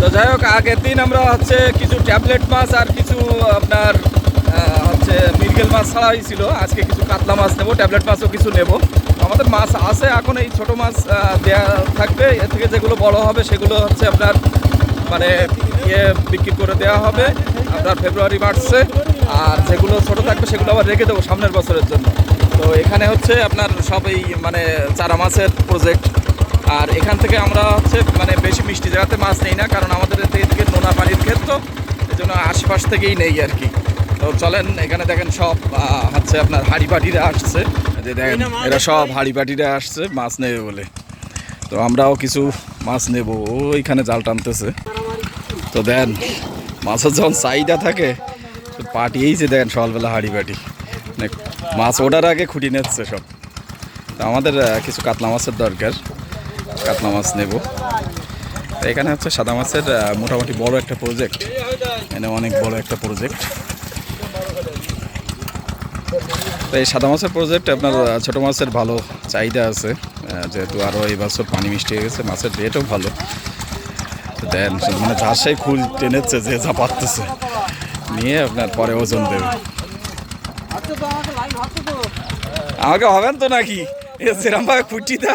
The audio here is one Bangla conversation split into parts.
তো যাই হোক, আগের দিন আমরা হচ্ছে কিছু ট্যাবলেট মাছ আর কিছু আপনার হচ্ছে মৃগেল মাছ ছাড়া হয়েছিল। আজকে কিছু কাতলা মাছ নেব, ট্যাবলেট মাছও কিছু নেব। আমাদের মাছ আছে, এখন এই ছোট মাছ দেয়া থাকবে। এর থেকে যেগুলো বড় হবে, সেগুলো হচ্ছে আপনার মানে ইয়ে বিক্রি করে দেওয়া হবে আপনার ফেব্রুয়ারি, মার্চে। আর যেগুলো ছোট থাকবে, সেগুলো আবার রেখে দেবো সামনের বছরের জন্য। তো এখানে হচ্ছে আপনার সব এই মানে চারা মাছের প্রজেক্ট আর এখান থেকে আমরা হচ্ছে মানে বেশি মিষ্টি জায়গাতে মাছ নেই না কারণ আমাদের এ থেকে থেকে নোনা পানির ক্ষেত্র এই জন্য আশপাশ থেকেই নেই আর কি। তো চলেন এখানে দেখেন সব হচ্ছে আপনার হাড়ি পাটিরা আসছে যে দেখেন এরা সব হাড়ি পাটিরা আসছে মাছ নেবে বলে। তো আমরাও কিছু মাছ নেব। ওইখানে জাল টানতেছে। তো দেন মাছের যখন চাহিদা থাকে তো পাটিয়েই যে দেখেন সকালবেলা হাড়ি পাটি মানে মাছ ওঠার আগে খুঁটি নিচ্ছে সব। তো আমাদের কিছু কাতলা মাছের দরকার। কাতলা মাছ নেব। এখানে হচ্ছে সাদা মাছের মোটামুটি বড় একটা প্রজেক্ট এখানে অনেক বড় একটা প্রজেক্ট তো এই সাদা মাছের প্রজেক্ট আপনার ছোট মাছের ভালো চাহিদা আছে। যেহেতু আরও এই বছর পানি মিষ্টি হয়ে গেছে, মাছের রেটও ভালো। দেন মানে ঝাঁসাই খুল টেনেছে যে যা পারতেছে। নিয়ে আপনার পরে ওজন দেবে। আমাকে হবেন তো নাকি? এ ভাবে খুঁটি দা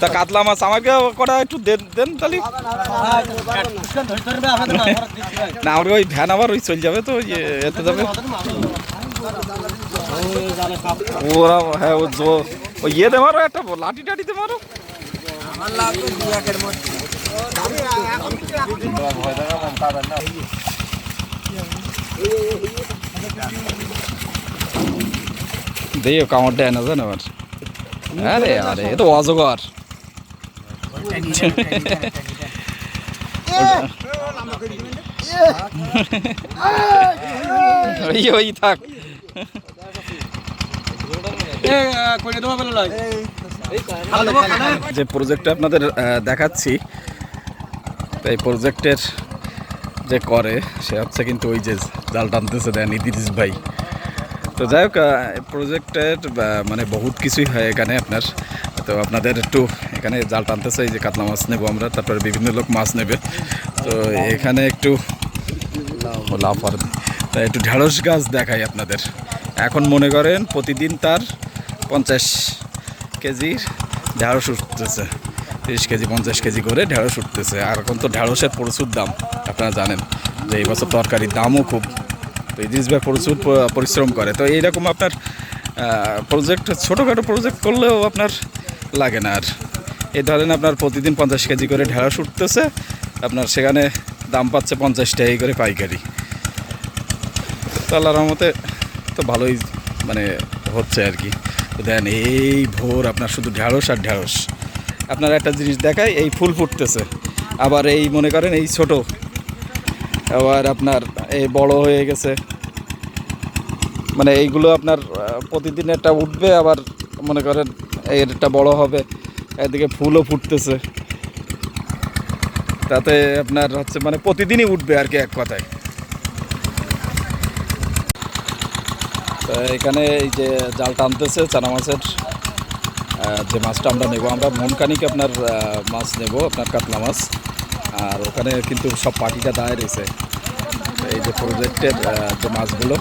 তা কাতলা মাছ আমাকে কটা একটু দেন দেন তাহলে। না আমার ওই ভ্যান আবার ওই চলে যাবে তো, ওই এতে যাবে। ওরা হ্যাঁ ও জো ও ইয়েতে মারো একটা, লাঠি টাটিতে মারো। দেখো কামড় দেয় না জানো আবার। আরে আরে এ তো অজগর। ওই ওই থাক। যে প্রজেক্টটা আপনাদের দেখাচ্ছি এই প্রজেক্টের যে করে সে হচ্ছে কিন্তু ওই যে জাল টানতেছে দেন ইদিরিস ভাই। তো যাই হোক প্রজেক্টের মানে বহুত কিছুই হয় এখানে আপনার। তো আপনাদের একটু এখানে জাল টানতেছে, এই যে কাতলা মাছ নেব আমরা, তারপরে বিভিন্ন লোক মাছ নেবে। তো এখানে একটু আর তা একটু ঢেঁড়স গাছ দেখাই আপনাদের। এখন মনে করেন প্রতিদিন তার পঞ্চাশ কেজির ঢেঁড়স উঠতেছে। তিরিশ কেজি, পঞ্চাশ কেজি করে ঢেঁড়স উঠতেছে। আর এখন তো ঢেঁড়সের প্রচুর দাম, আপনারা জানেন। যে এই বছর তরকারির দামও খুব তো ইদিস ভাই প্রচুর পরিশ্রম করে। তো এইরকম আপনার প্রজেক্ট ছোটোখাটো প্রজেক্ট করলেও আপনার লাগে না আর। এই ধরেন আপনার প্রতিদিন পঞ্চাশ কেজি করে ঢেঁড়স উঠতেছে, আপনার সেখানে দাম পাচ্ছে পঞ্চাশ টাকা করে পাইকারি। তো আল্লাহর রহমতে তো ভালোই মানে হচ্ছে আর কি। দেন এই ভোর আপনার শুধু ঢ্যাঁড়স আর ঢ্যাঁড়স আপনার একটা জিনিস দেখায় এই ফুল ফুটতেছে। আবার এই মনে করেন এই ছোট আবার আপনার এই বড় হয়ে গেছে। মানে এইগুলো আপনার প্রতিদিন একটা উঠবে, আবার মনে করেন এরটা বড় হবে। এদিকে ফুলও ফুটতেছে। তাতে আপনার হচ্ছে মানে প্রতিদিনই উঠবে আর কি এক কথায়। তো এখানে এই যে জাল টানতেছে চানা মাছের যে মাছটা আমরা নেব, আমরা মনকানিক আপনার মাছ নেব, আপনার কাতলা মাছ। আর ওখানে কিন্তু সব পার্টিটা দাঁড়িয়ে রয়েছে। এই যে প্রজেক্টের যে মাছগুলো।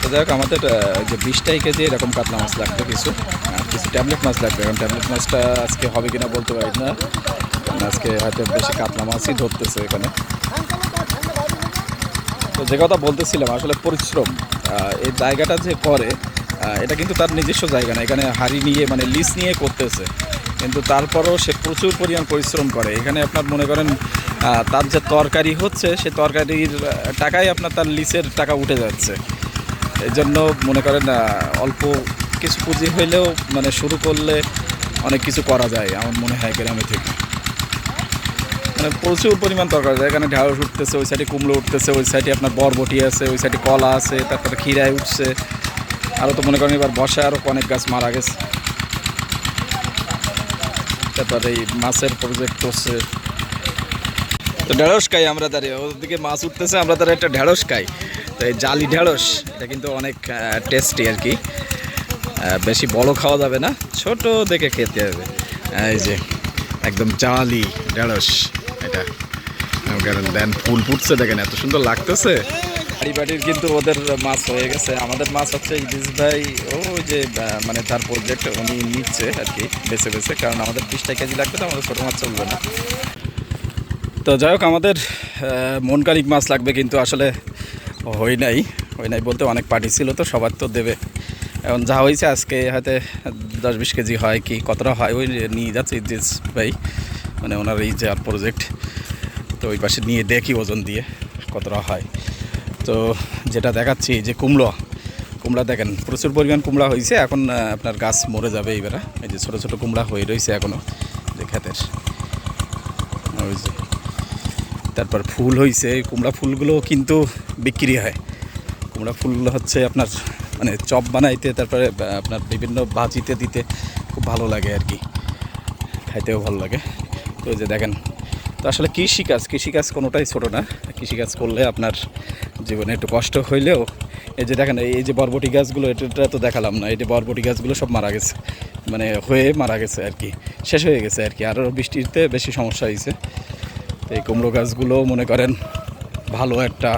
তো যাই হোক, আমাদের যে বিশটাই কেজি এরকম কাতলা মাছ লাগবে কিছু আর কিছু ট্যাবলেট মাছ লাগবে। কারণ ট্যাবলেট মাছটা আজকে হবে কিনা বলতে পারি না। আজকে হয়তো বেশি কাতলা মাছই ধরতেছে এখানে। তো যে কথা বলতেছিলাম, আসলে পরিশ্রম এই জায়গাটা যে করে এটা কিন্তু তার নিজস্ব জায়গা না, এখানে হাড়ি নিয়ে মানে লিজ নিয়ে করতেছে। কিন্তু তারপরও সে প্রচুর পরিমাণ পরিশ্রম করে। এখানে আপনার মনে করেন তার যে তরকারি হচ্ছে, সে তরকারির টাকায় আপনার তার লিসের টাকা উঠে যাচ্ছে। এই জন্য মনে করেন অল্প কিছু পুঁজি হইলেও মানে শুরু করলে অনেক কিছু করা যায়, আমার মনে হয় গ্রামে থেকে। মানে প্রচুর পরিমাণ তরকারি আছে। এখানে ঢেঁড়স উঠতেছে, ওই সাইডে কুমড়ো উঠতেছে, ওই সাইডে আপনার বরবটি আছে, ওই সাইডে কলা আছে, তারপরে খিরাই উঠছে। আরও তো মনে করেন এবার বসে আরও অনেক গাছ মারা গেছে। তারপরে এই মাছের প্রজেক্ট করছে তো ঢেঁড়স খাই আমরা তার, ওদিকে মাছ উঠতেছে, আমরা তার একটা ঢেঁড়স খাই। তো এই জালি ঢেঁড়স, এটা কিন্তু অনেক টেস্টি আর কি। বেশি বড় খাওয়া যাবে না, ছোট দেখে খেতে হবে। এই যে একদম জালি ঢেঁড়স, এটা। দেন ফুল ফুটছে, দেখেন এত সুন্দর লাগতেছে। বাড়ি বাড়ির কিন্তু ওদের মাছ হয়ে গেছে। আমাদের মাছ হচ্ছে ইদিস ভাই ওই যে মানে তার প্রজেক্ট উনি নিচ্ছে আর কি বেছে বেছে, কারণ আমাদের বিশটা কেজি লাগবে তো, আমাদের ছোটো মাছ চলবে না। তো যাই হোক, আমাদের মনকালিক মাছ লাগবে কিন্তু আসলে হই নাই। হই নাই বলতে অনেক পার্টি ছিল তো, সবার তো দেবে। এখন যা হয়েছে আজকে, হয়তো দশ বিশ কেজি হয় কি, কতটা হয়, ওই নিয়ে যাচ্ছে ইদ্রিস ভাই মানে ওনার এই যে প্রজেক্ট তো ওই পাশে নিয়ে দেখি ওজন দিয়ে কতটা হয়। তো যেটা দেখাচ্ছি যে কুমড়ো, কুমড়া দেখেন, প্রচুর পরিমাণ কুমড়া হয়েছে এখন আপনার গাছ মরে যাবে এইবারে। এই যে ছোটো ছোটো কুমড়া হয়ে রয়েছে এখনও যে ক্ষেতের। ওই যে, তারপর ফুল হয়েছে কুমড়া ফুলগুলো কিন্তু বিক্রি হয়। কুমড়া ফুল হচ্ছে আপনার মানে চপ বানাইতে, তারপরে আপনার বিভিন্ন ভাজিতে দিতে খুব ভালো লাগে আর কি। খাইতেও ভালো লাগে। তো যে দেখেন তো আসলে কৃষিকাজ কৃষিকাজ কোনোটাই ছোটো না। কৃষিকাজ করলে আপনার জীবনে একটু কষ্ট হইলেও এই যে দেখেন, এই যে বরবটি গাছগুলো, এটা তো দেখালাম না, এই যে বরবটি গাছগুলো সব মারা গেছে মানে হয়ে মারা গেছে আর কি, শেষ হয়ে গেছে আর কি আরও বৃষ্টিতে বেশি সমস্যা হয়েছে এই কুমড়ো গাছগুলো মনে করেন ভালো একটা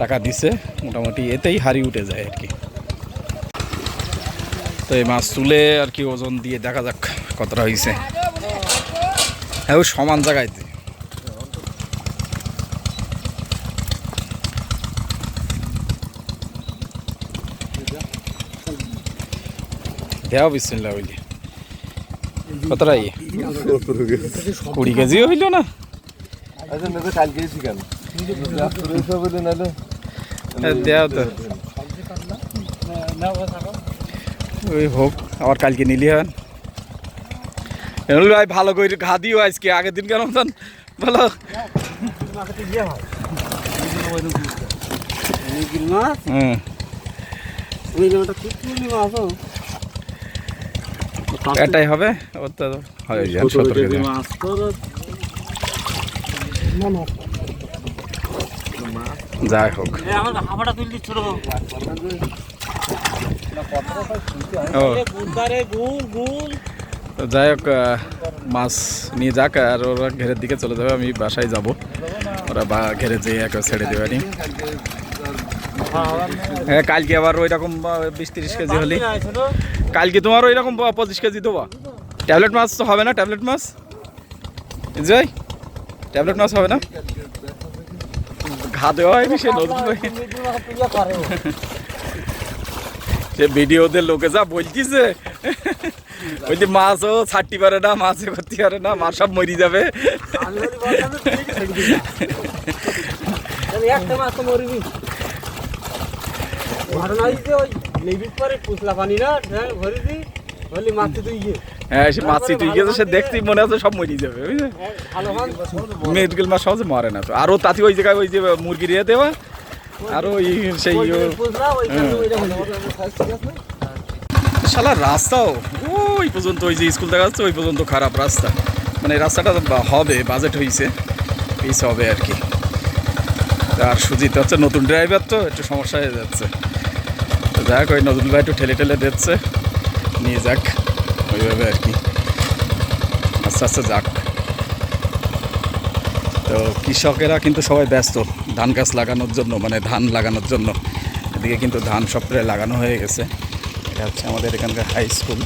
টাকা দিছে, মোটামুটি এতেই হারি উঠে যায় আর কি। তো এই মাছ তুলে আর কি ওজন দিয়ে দেখা যাক কতটা হয়েছে হ্যাঁ সমান জায়গায়তে দেওয়া বিসমিল্লা হইলি। কতটা ইয়ে কুড়ি কেজি হইল না? আচ্ছা বলে দেওয়া তো। ওই হোক আবার কালকে নিলি হন। ভাই ভালো করে ঘা দিও আজকে আগের দিন কেন মতন ভালো হুম ওই ওটা কুটকুনি মাছ ও এটাই হবে? তো হয় যান সতেরো কেজি। মাছ যাই হোক। যাই হোক মাছ নিয়ে যাক আর ওরা ঘেরের দিকে চলে যাবে আমি বাসায় যাব। ওরা বা ঘেরে যেয়ে একে ছেড়ে দেবে নি? হ্যাঁ কালকে আবার ওই রকম বিশ তিরিশ কেজি হলি। কালকে তোমার ওই রকম পঁচিশ কেজি দেবো। ট্যাবলেট মাছ তো হবে না, ট্যাবলেট মাছ? জয় ট্যাবলেট মাছ হবে না? ঘা দেওয়া হয়নি সে নতুন সে ভিডিওতে লোকে যা বলছিছে ওই যে মাছও ছাড়তে পারে না মাছে করতে পারে না, মাছ সব মরি যাবে। ঘটনা হ্যাঁ দেখতেই মনে হচ্ছে সব মরি যাবে মাছ মেডিকেল মাছ সহজে মরে না তো। আরও তাতে ওই জায়গায় ওই যে মুরগি দিয়ে দেওয়া ওই সেই হ্যাঁ। শালা রাস্তাও ওই পর্যন্ত ওই যে স্কুল দেখা যাচ্ছে ওই পর্যন্ত খারাপ রাস্তা। মানে রাস্তাটা হবে বাজেট হয়েছে পিস হবে আর কি। আর সুজিত হচ্ছে নতুন ড্রাইভার তো একটু সমস্যা হয়ে যাচ্ছে। যাক, ওই নজরুল ভাই একটু ঠেলে ঠেলে দিচ্ছে। নিয়ে যাক, ওইভাবে আর কি। আস্তে আস্তে যাক। তো কৃষকেরা কিন্তু সবাই ব্যস্ত ধান গাছ লাগানোর জন্য মানে ধান লাগানোর জন্য। এদিকে কিন্তু ধান সব লাগানো হয়ে গেছে। এটা হচ্ছে আমাদের এখানকার হাই স্কুল